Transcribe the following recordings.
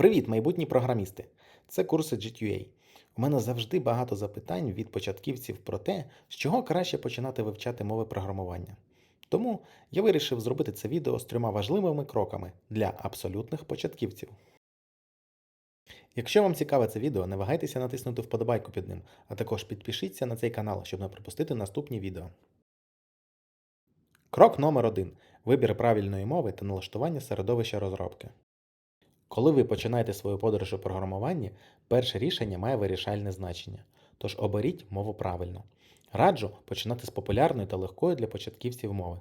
Привіт, майбутні програмісти! Це курси GTUA. У мене завжди багато запитань від початківців про те, з чого краще починати вивчати мови програмування. Тому я вирішив зробити це відео з трьома важливими кроками для абсолютних початківців. Якщо вам цікаве це відео, не вагайтеся натиснути вподобайку під ним, а також підпишіться на цей канал, щоб не пропустити наступні відео. Крок номер 1 Вибір правильної мови та налаштування середовища розробки. Коли ви починаєте свою подорож у програмуванні, перше рішення має вирішальне значення. Тож оберіть мову правильно. Раджу починати з популярної та легкої для початківців мови.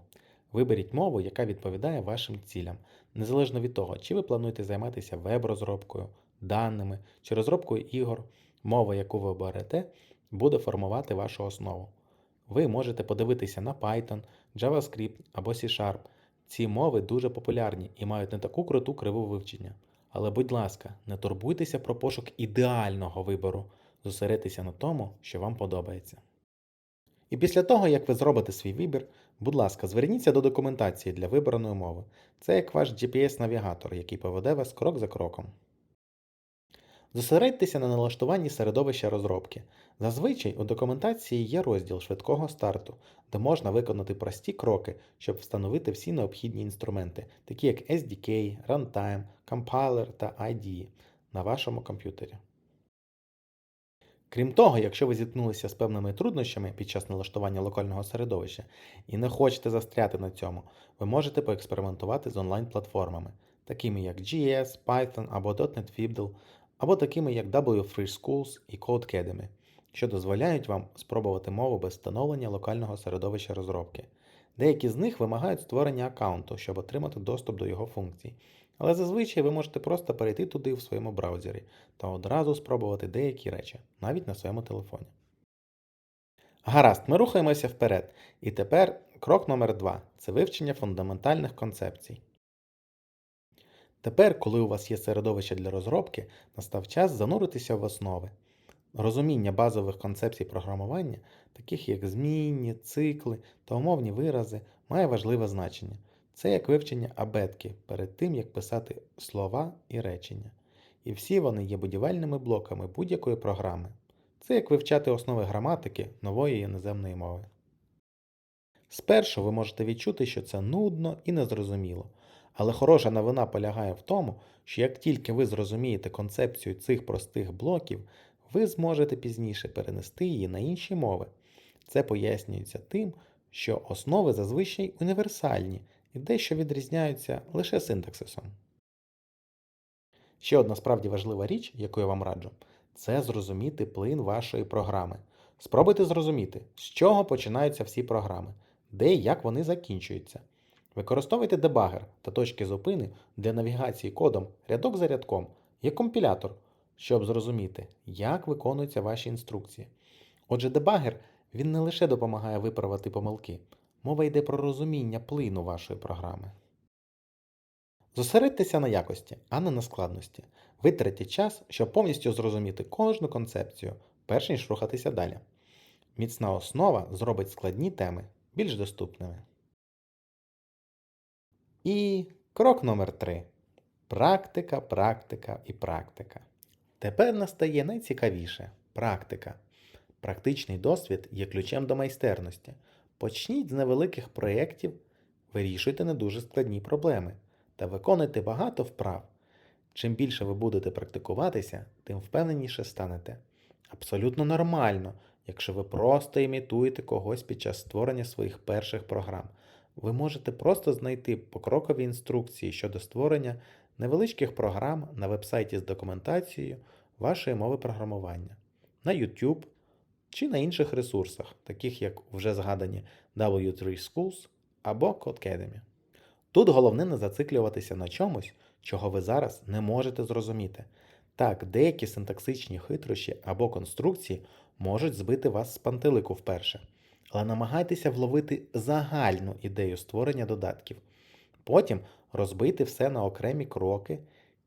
Виберіть мову, яка відповідає вашим цілям, незалежно від того, чи ви плануєте займатися веб-розробкою, даними чи розробкою ігор. Мова, яку ви оберете, буде формувати вашу основу. Ви можете подивитися на Python, JavaScript або C-Sharp. Ці мови дуже популярні і мають не таку круту криву вивчення. Але, будь ласка, не турбуйтеся про пошук ідеального вибору, зосередьтеся на тому, що вам подобається. І після того, як ви зробите свій вибір, будь ласка, зверніться до документації для вибраної мови. Це як ваш GPS-навігатор, який поведе вас крок за кроком. Зосередьтеся на налаштуванні середовища розробки. Зазвичай у документації є розділ швидкого старту, де можна виконати прості кроки, щоб встановити всі необхідні інструменти, такі як SDK, Runtime, Compiler та IDE на вашому комп'ютері. Крім того, якщо ви зіткнулися з певними труднощами під час налаштування локального середовища і не хочете застряти на цьому, ви можете поекспериментувати з онлайн-платформами, такими як GS, Python або .NET Fibdal, або такими як W3 Schools і Codecademy, що дозволяють вам спробувати мову без встановлення локального середовища розробки. Деякі з них вимагають створення аккаунту, щоб отримати доступ до його функцій. Але зазвичай ви можете просто перейти туди в своєму браузері та одразу спробувати деякі речі, навіть на своєму телефоні. Гаразд, ми рухаємося вперед. І тепер крок номер 2 це вивчення фундаментальних концепцій. Тепер, коли у вас є середовище для розробки, настав час зануритися в основи. Розуміння базових концепцій програмування, таких як змінні, цикли та умовні вирази, має важливе значення. Це як вивчення абетки перед тим, як писати слова і речення. І всі вони є будівельними блоками будь-якої програми. Це як вивчати основи граматики нової іноземної мови. Спершу ви можете відчути, що це нудно і незрозуміло. Але хороша новина полягає в тому, що як тільки ви зрозумієте концепцію цих простих блоків, ви зможете пізніше перенести її на інші мови. Це пояснюється тим, що основи зазвичай універсальні і дещо відрізняються лише синтаксисом. Ще одна справді важлива річ, яку я вам раджу, це зрозуміти плин вашої програми. Спробуйте зрозуміти, з чого починаються всі програми, де і як вони закінчуються. Використовуйте дебагер та точки зупини для навігації кодом рядок за рядком, як компілятор, щоб зрозуміти, як виконуються ваші інструкції. Отже, дебагер він не лише допомагає виправити помилки, мова йде про розуміння плину вашої програми. Зосередьтеся на якості, а не на складності. Витратіть час, щоб повністю зрозуміти кожну концепцію, перш ніж рухатися далі. Міцна основа зробить складні теми більш доступними. І крок номер 3 Практика, практика і практика. Тепер настає найцікавіше практика. Практичний досвід є ключем до майстерності. Почніть з невеликих проєктів, вирішуйте не дуже складні проблеми та виконуйте багато вправ. Чим більше ви будете практикуватися, тим впевненіше станете. Абсолютно нормально, якщо ви просто імітуєте когось під час створення своїх перших програм. Ви можете просто знайти покрокові інструкції щодо створення невеличких програм на вебсайті з документацією вашої мови програмування, на YouTube чи на інших ресурсах, таких як вже згадані W3 Schools або Codecademy. Тут головне не зациклюватися на чомусь, чого ви зараз не можете зрозуміти. Так, деякі синтаксичні хитрощі або конструкції можуть збити вас з пантелику вперше але намагайтеся вловити загальну ідею створення додатків. Потім розбийте все на окремі кроки,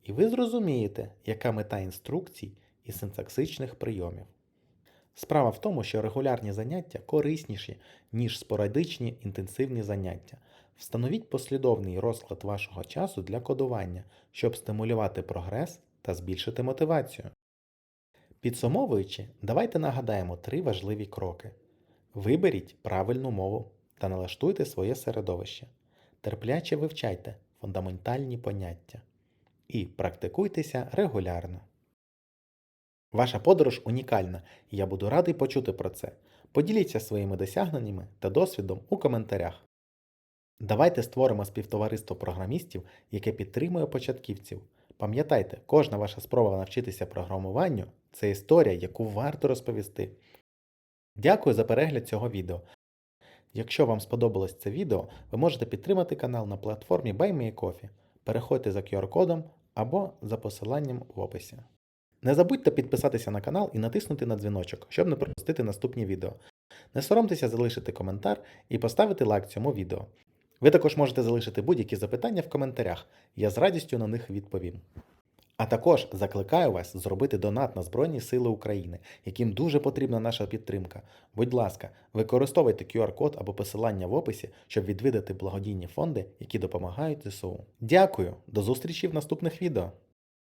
і ви зрозумієте, яка мета інструкцій і синтаксичних прийомів. Справа в тому, що регулярні заняття корисніші, ніж спорадичні інтенсивні заняття. Встановіть послідовний розклад вашого часу для кодування, щоб стимулювати прогрес та збільшити мотивацію. Підсумовуючи, давайте нагадаємо три важливі кроки. Виберіть правильну мову та налаштуйте своє середовище. Терпляче вивчайте фундаментальні поняття і практикуйтеся регулярно. Ваша подорож унікальна, і я буду радий почути про це. Поділіться своїми досягненнями та досвідом у коментарях. Давайте створимо співтовариство програмістів, яке підтримує початківців. Пам'ятайте, кожна ваша спроба навчитися програмуванню це історія, яку варто розповісти. Дякую за перегляд цього відео. Якщо вам сподобалось це відео, ви можете підтримати канал на платформі BuyMeACoffee. Переходьте за QR-кодом або за посиланням в описі. Не забудьте підписатися на канал і натиснути на дзвіночок, щоб не пропустити наступні відео. Не соромтеся залишити коментар і поставити лайк цьому відео. Ви також можете залишити будь-які запитання в коментарях, я з радістю на них відповім. А також закликаю вас зробити донат на Збройні Сили України, яким дуже потрібна наша підтримка. Будь ласка, використовуйте QR-код або посилання в описі, щоб відвідати благодійні фонди, які допомагають ЗСУ. Дякую, до зустрічі в наступних відео!